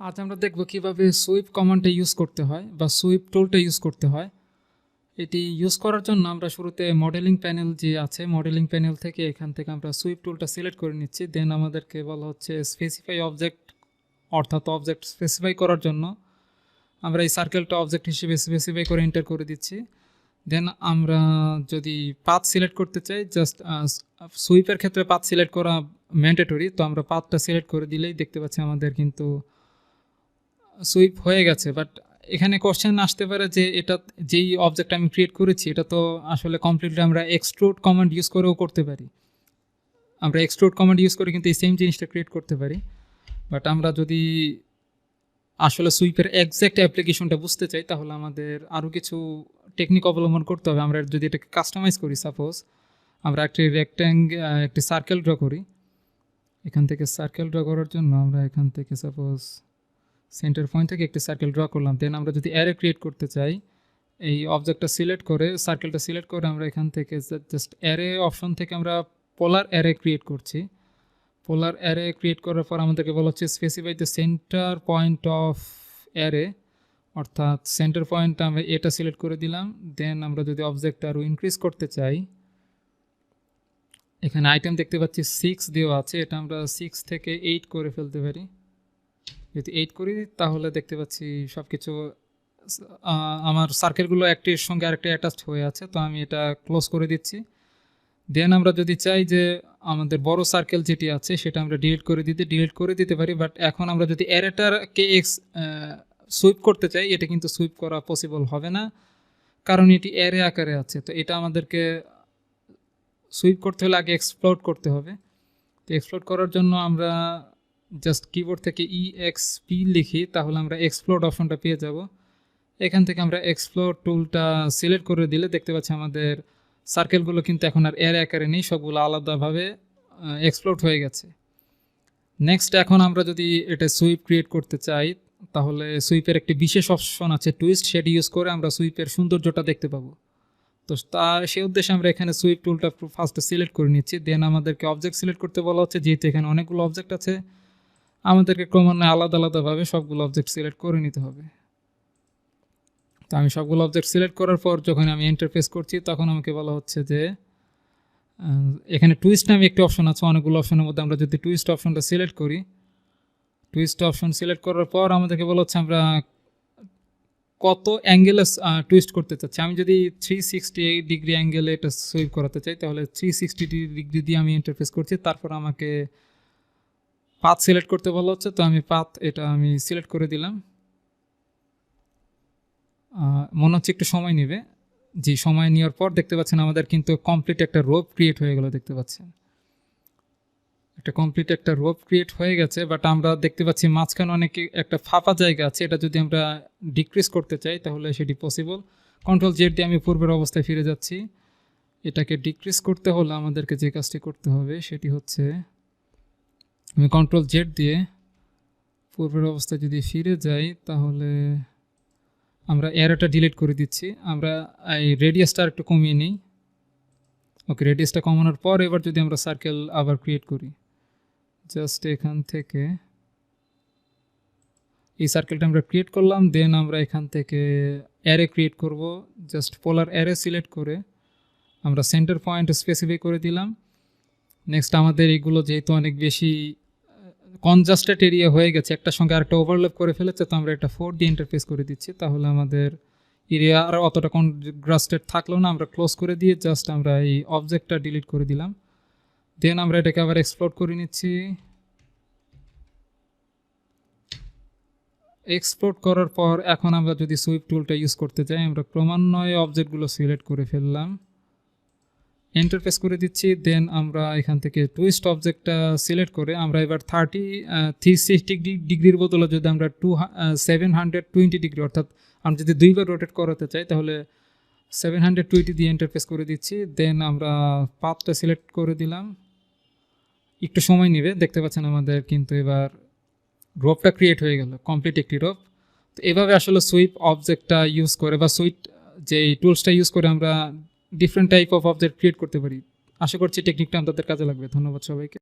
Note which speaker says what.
Speaker 1: আজ আমরা দেখব কীভাবে সুইপ কমান্ডটা ইউজ করতে হয় বা সুইপ টুলটা ইউজ করতে হয়। এটি ইউজ করার জন্য আমরা শুরুতে মডেলিং প্যানেল যে আছে মডেলিং প্যানেল থেকে এখান থেকে আমরা সুইপ টুলটা সিলেক্ট করে নিচ্ছি। দেন আমাদেরকে বলা হচ্ছে স্পেসিফাই অবজেক্ট অর্থাৎ অবজেক্ট স্পেসিফাই করার জন্য আমরা এই সার্কেলটা অবজেক্ট হিসেবে স্পেসিফাই করে এন্টার করে দিচ্ছি। দেন আমরা যদি পাথ সিলেক্ট করতে চাই জাস্ট সুইপের ক্ষেত্রে পাথ সিলেক্ট করা ম্যান্ডেটরি তো আমরা পাথটা সিলেক্ট করে দিলেই দেখতে পাচ্ছি আমাদের কিন্তু সুইপ হয়ে গেছে বাট এখানে কোশ্চেন আসতে পারে যে এটা, যেই অবজেক্ট আমি ক্রিয়েট করেছি, এটা তো আসলে কমপ্লিটলি আমরা এক্সট্রুড কমান্ড ইউজ করেও করতে পারি। আমরা এক্সট্রুড কমান্ড ইউজ করে কিন্তু এই সেম জিনিসটা ক্রিয়েট করতে পারি। বাট আমরা যদি আসলে সুইপের এক্স্যাক্ট অ্যাপ্লিকেশনটা বুঝতে চাই, তাহলে আমাদের আরও কিছু টেকনিক অবলম্বন করতে হবে। আমরা যদি এটাকে কাস্টমাইজ করি সাপোজ আমরা একটি রেক্ট্যাঙ্গ একটি সার্কেল ড্র করি। এখান থেকে সার্কেল ড্র করার জন্য আমরা এখান থেকে সাপোজ সেন্টার পয়েন্ট থেকে একটি সার্কেল ড্র করলাম। দেন আমরা যদি অ্যারে ক্রিয়েট করতে চাই, এই অবজেক্টটা সিলেক্ট করে সার্কেলটা সিলেক্ট করে আমরা এখান থেকে জাস্ট অ্যারে অপশন থেকে আমরা পোলার অ্যারে ক্রিয়েট করছি। পোলার অ্যারে ক্রিয়েট করার পর আমাদেরকে বলা হচ্ছে specify the centre point of array অর্থাৎ সেন্টার পয়েন্ট আমরা এটা সিলেক্ট করে দিলাম। দেন আমরা যদি অবজেক্টটা আরও ইনক্রিজ করতে চাই, এখানে আইটেম দেখতে পাচ্ছি সিক্স দেওয়া আছে। এটা আমরা সিক্স থেকে এইট করে ফেলতে পারি। যদি এইট করি, তাহলে দেখতে পাচ্ছি সব কিছু আমার সার্কেলগুলো একটির সঙ্গে আরেকটি অ্যাটাচড হয়ে আছে, তো আমি এটা ক্লোজ করে দিচ্ছি। দেন আমরা যদি চাই যে আমাদের বড় সার্কেল যেটি আছে, সেটা আমরা ডিলিট করে দিতে ডিলিট করে দিতে পারি বাট এখন আমরা যদি অ্যারেটারকে এক্স সুইপ করতে চাই, এটা কিন্তু সুইপ করা পসিবল হবে না, কারণ এটি অ্যারে আকারে আছে, তো এটা আমাদেরকে সুইপ করতে হলে আগে এক্সপ্লোর করতে হবে। তো এক্সপ্লোর করার জন্য আমরা জাস্ট কিবোর্ড থেকে ই এক্স পি লিখি, তাহলে আমরা এক্সপ্লোর অপশনটা পেয়ে যাব। এখান থেকে আমরা এক্সপ্লোর টুলটা সিলেক্ট করে দিলে দেখতে পাচ্ছি আমাদের সার্কেলগুলো কিন্তু এখন আর এর আকারে নেই, সবগুলো আলাদাভাবে এক্সপ্লোর হয়ে গেছে। নেক্সট এখন আমরা যদি এটা সুইপ ক্রিয়েট করতে চাই, তাহলে সুইপের একটি বিশেষ অপশন আছে টুইস্ট সেটি ইউজ করে আমরা সুইপের সৌন্দর্যটা দেখতে পাবো। তো তা, সেই উদ্দেশ্যে আমরা এখানে সুইপ টুলটা ফার্স্টে সিলেক্ট করে নিচ্ছি দেন আমাদেরকে অবজেক্ট সিলেক্ট করতে বলা হচ্ছে, যেহেতু এখানে অনেকগুলো অবজেক্ট আছে আমাদেরকে ক্রমান্বয়ে আলাদা আলাদাভাবে সবগুলো অবজেক্ট সিলেক্ট করে নিতে হবে। তো আমি সবগুলো অবজেক্ট সিলেক্ট করার পর যখন আমি ইন্টারফেস করছি, তখন আমাকে বলা হচ্ছে যে এখানে টুইস্ট নামে একটি অপশন আছে, অনেকগুলো অপশনের মধ্যে আমরা যদি টুইস্ট অপশনটা সিলেক্ট করি টুইস্ট অপশন সিলেক্ট করার পর আমাদেরকে বলা হচ্ছে আমরা কত অ্যাঙ্গেলে টুইস্ট করতে চাচ্ছি। আমি যদি থ্রি সিক্সটি এইট ডিগ্রি অ্যাঙ্গেলে এটা সুইপ করাতে চাই, তাহলে থ্রি সিক্সটি ডিগ্রি দিয়ে আমি ইন্টারফেস করছি, তারপর আমাকে পাথ সিলেক্ট করতে বলা হচ্ছে, তো আমি পাথ এটা আমি সিলেক্ট করে দিলাম। মনে হচ্ছে একটু সময় নেবে। যে সময় নেওয়ার পর দেখতে পাচ্ছেন আমাদের কিন্তু কমপ্লিট একটা রোপ ক্রিয়েট হয়ে গেল দেখতে পাচ্ছেন। একটা কমপ্লিট একটা রোপ ক্রিয়েট হয়ে গেছে বাট আমরা দেখতে পাচ্ছি মাঝখানে অনেক একটা ফাঁপা জায়গা আছে, এটা যদি আমরা ডিক্রিজ করতে চাই তাহলে সেটি পসিবল কন্ট্রোল জেড দিয়ে আমি পূর্বের অবস্থায় ফিরে যাচ্ছি। এটাকে ডিক্রিজ করতে হলে আমাদেরকে যে কাজটি করতে হবে সেটি হচ্ছে আমি কন্ট্রোল জেড দিয়ে পূর্বের অবস্থায় যদি ফিরে যাই, তাহলে আমরা এরোটা ডিলিট করে দিচ্ছি। আমরা, এই রেডিয়াসটা একটু কমিয়ে নিই। ওকে রেডিয়াসটা কমানোর পর এবার যদি আমরা সার্কেল আবার ক্রিয়েট করি জাস্ট এখান থেকে এই সার্কেলটা আমরা ক্রিয়েট করলাম দেন আমরা এখান থেকে অ্যারে ক্রিয়েট করব। জাস্ট পোলার অ্যারে সিলেক্ট করে আমরা সেন্টার পয়েন্ট স্পেসিফাই করে দিলাম। নেক্সট আমাদের এগুলো যেহেতু অনেক বেশি কনজাস্টেড এরিয়া হয়ে গেছে। একটা সঙ্গে আরেকটা ওভারল্যাপ করে ফেলেছে, তো আমরা একটা ফোর দিয়ে ইন্টারফেস করে দিচ্ছি। তাহলে আমাদের এরিয়া আর অতটা কনগ্রাস্টেড থাকলেও না, আমরা ক্লোজ করে দিয়ে জাস্ট আমরা এই অবজেক্টটা ডিলিট করে দিলাম। দেন আমরা এটাকে আবার এক্সপ্লোর করে নিচ্ছি। এক্সপ্লোর করার পর এখন আমরা যদি সুইপ টুলটা ইউজ করতে চাই আমরা ক্রমান্বয়ে অবজেক্টগুলো সিলেক্ট করে ফেললাম। ইন্টারফেস করে দিচ্ছি দেন আমরা এখান থেকে টুইস্ট অবজেক্টটা সিলেক্ট করে আমরা এবার থার্টি থ্রি সিক্সটি ডিগ্রির বদলে যদি আমরা to seven hundred twenty degree অর্থাৎ আমরা যদি দুইবার রোটেট করাতে চাই, তাহলে সেভেন হান্ড্রেড টোয়েন্টি দিয়ে ইন্টারফেস করে দিচ্ছি দেন আমরা পাথটা সিলেক্ট করে দিলাম। একটু সময় নেবে, দেখতে পাচ্ছেন আমাদের কিন্তু এবার রোপটা ক্রিয়েট হয়ে গেল কমপ্লিট একটি রোপ তো এভাবে আসলে সুইপ অবজেক্টটা ইউজ করে বা সুইট যে টুলসটা ইউজ করে আমরা different type of object create করতে পারি। আশা করছি টেকনিকটা আমাদের কাজে লাগবে। ধন্যবাদ সবাইকে।